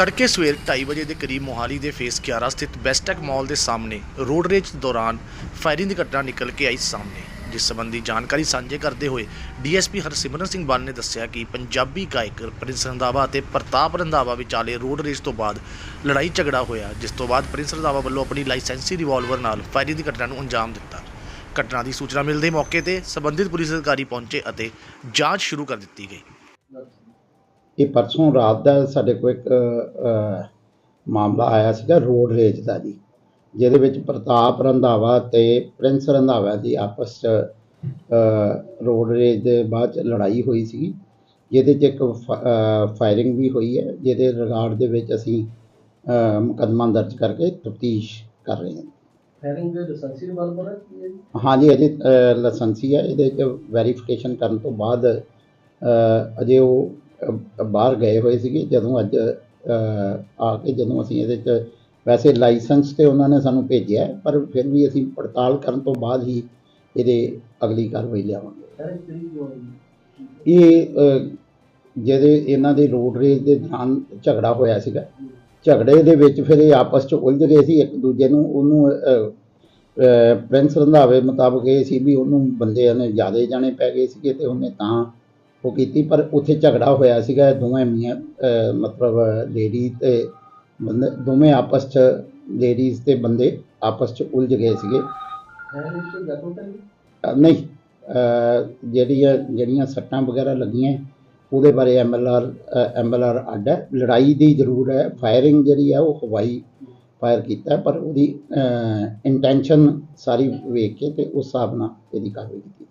ਤੜਕੇ ਸਵੇਰ 2:30 ਵਜੇ ਦੇ ਕਰੀਬ ਮੋਹਾਲੀ ਦੇ ਫੇਸ 11 ਸਥਿਤ ਬੈਸਟੈਕ ਮਾਲ ਦੇ ਸਾਹਮਣੇ ਰੋਡ ਰੇਜ ਦੌਰਾਨ ਫਾਇਰਿੰਗ ਦੀ ਘਟਨਾ ਨਿਕਲ ਕੇ ਆਈ ਸਾਹਮਣੇ। ਜਿਸ ਸੰਬੰਧੀ ਜਾਣਕਾਰੀ ਸਾਂਝੇ ਕਰਦੇ ਹੋਏ ਡੀਐਸਪੀ ਹਰਸਿਮਰਨ ਸਿੰਘ ਬਾਲ ਨੇ ਦੱਸਿਆ ਕਿ ਪੰਜਾਬੀ ਗਾਇਕ ਪ੍ਰਿੰਸ ਰੰਧਾਵਾ ਅਤੇ ਪ੍ਰਤਾਪ ਰੰਧਾਵਾ ਵਿਚਾਲੇ ਰੋਡ ਰੇਜ ਤੋਂ ਬਾਅਦ ਲੜਾਈ ਝਗੜਾ ਹੋਇਆ, ਜਿਸ ਤੋਂ ਬਾਅਦ ਪ੍ਰਿੰਸ ਰੰਧਾਵਾ ਵੱਲੋਂ ਆਪਣੀ ਲਾਇਸੈਂਸੀ ਰਿਵਾਲਵਰ ਨਾਲ ਫਾਇਰਿੰਗ ਦੀ ਘਟਨਾ ਨੂੰ ਅੰਜਾਮ ਦਿੱਤਾ। ਘਟਨਾ ਦੀ ਸੂਚਨਾ ਮਿਲਦੇ ਮੌਕੇ ਤੇ ਸੰਬੰਧਿਤ ਪੁਲਿਸ ਅਧਿਕਾਰੀ ਪਹੁੰਚੇ ਅਤੇ ਜਾਂਚ ਸ਼ੁਰੂ ਕਰ ਦਿੱਤੀ ਗਈ। ਇਹ ਪਰਸੋਂ ਰਾਤ ਦਾ ਸਾਡੇ ਕੋਲ ਇੱਕ ਮਾਮਲਾ ਆਇਆ ਸੀਗਾ ਰੋਡ ਰੇਜ ਦਾ ਜੀ ਜਿਹਦੇ ਵਿੱਚ ਪ੍ਰਤਾਪ ਰੰਧਾਵਾ ਤੇ ਪ੍ਰਿੰਸ ਰੰਧਾਵਾ ਦੀ ਆਪਸ 'ਚ ਰੋਡ ਰੇਜ ਦੇ ਬਾਅਦ ਲੜਾਈ ਹੋਈ ਸੀਗੀ ਜਿਹਦੇ 'ਚ ਇੱਕ ਫਾਇਰਿੰਗ ਵੀ ਹੋਈ ਹੈ ਜਿਹਦੇ ਰਿਗਾਰਡ ਦੇ ਵਿੱਚ ਅਸੀਂ ਮੁਕੱਦਮਾ ਦਰਜ ਕਰਕੇ ਤਫਤੀਸ਼ ਕਰ ਰਹੇ ਹਾਂ। ਫਾਇਰਿੰਗ ਦੇ ਲਾਇਸੈਂਸੀ ਰਿਵਾਲਵਰ ਹੈ ਕੀ ਹੈ ਜੀ ਹਾਂਜੀ ਅਜੇ ਲਾਇਸੈਂਸੀ ਹੈ ਇਹਦੇ 'ਚ ਵੈਰੀਫਿਕੇਸ਼ਨ ਕਰਨ ਤੋਂ ਬਾਅਦ ਅਜੇ ਉਹ ਬਾਹਰ ਗਏ ਹੋਏ ਸੀਗੇ ਜਦੋਂ ਅੱਜ ਆ ਕੇ ਜਦੋਂ ਅਸੀਂ ਇਹਦੇ 'ਚ ਵੈਸੇ ਲਾਇਸੈਂਸ ਤੇ ਉਹਨਾਂ ਨੇ ਸਾਨੂੰ ਭੇਜਿਆ ਪਰ ਫਿਰ ਵੀ ਅਸੀਂ ਪੜਤਾਲ ਕਰਨ ਤੋਂ ਬਾਅਦ ਹੀ ਇਹਦੇ ਅਗਲੀ ਕਾਰਵਾਈ ਲਿਆਵਾਂਗੇ। ਇਹ ਜਿਹਦੇ ਇਹਨਾਂ ਦੇ ਰੋਡ ਰੇਜ ਦੇ ਦੌਰਾਨ ਝਗੜਾ ਹੋਇਆ ਸੀਗਾ ਝਗੜੇ ਦੇ ਵਿੱਚ ਫਿਰ ਇਹ ਆਪਸ 'ਚ ਉਲਝ ਗਏ ਸੀ ਇੱਕ ਦੂਜੇ ਨੂੰ ਉਹਨੂੰ ਪ੍ਰਿੰਸ ਰੰਧਾਵੇ ਮੁਤਾਬਕ ਇਹ ਸੀ ਵੀ ਉਹਨੂੰ ਬੰਦਿਆਂ ਨੇ ਜ਼ਿਆਦਾ ਜਾਣੇ ਪੈ ਗਏ ਸੀਗੇ ਤੇ ਉਹਨੇ ਤਾਂ ਉਹ ਕੀਤੀ ਪਰ ਉੱਥੇ ਝਗੜਾ ਹੋਇਆ ਸੀਗਾ। ਦੋਵੇਂ ਮੀਆਂ ਮਤਲਬ ਲੇਡੀ ਤੇ ਬੰਦੇ ਦੋਵੇਂ ਆਪਸ 'ਚ ਲੇਡੀਜ਼ ਤੇ ਬੰਦੇ ਆਪਸ 'ਚ ਉਲਝ ਗਏ ਸੀਗੇ। ਨਹੀਂ ਜਿਹੜੀਆਂ ਜਿਹੜੀਆਂ ਸੱਟਾਂ ਵਗੈਰਾ ਲੱਗੀਆਂ ਉਹਦੇ ਬਾਰੇ ਐਮਐਲਆਰ ਐਮਐਲਆਰ ਅੱਡ ਹੈ। ਲੜਾਈ ਦੀ ਜ਼ਰੂਰ ਹੈ। ਫਾਇਰਿੰਗ ਜਿਹੜੀ ਹੈ ਉਹ ਹਵਾਈ ਫਾਇਰ ਕੀਤਾ ਪਰ ਉਹਦੀ ਇੰਟੈਂਸ਼ਨ ਸਾਰੀ ਵੇਖ ਕੇ ਤੇ ਉਸ ਹਿਸਾਬ ਨਾਲ ਇਹਦੀ ਕਾਰਵਾਈ ਕੀਤੀ।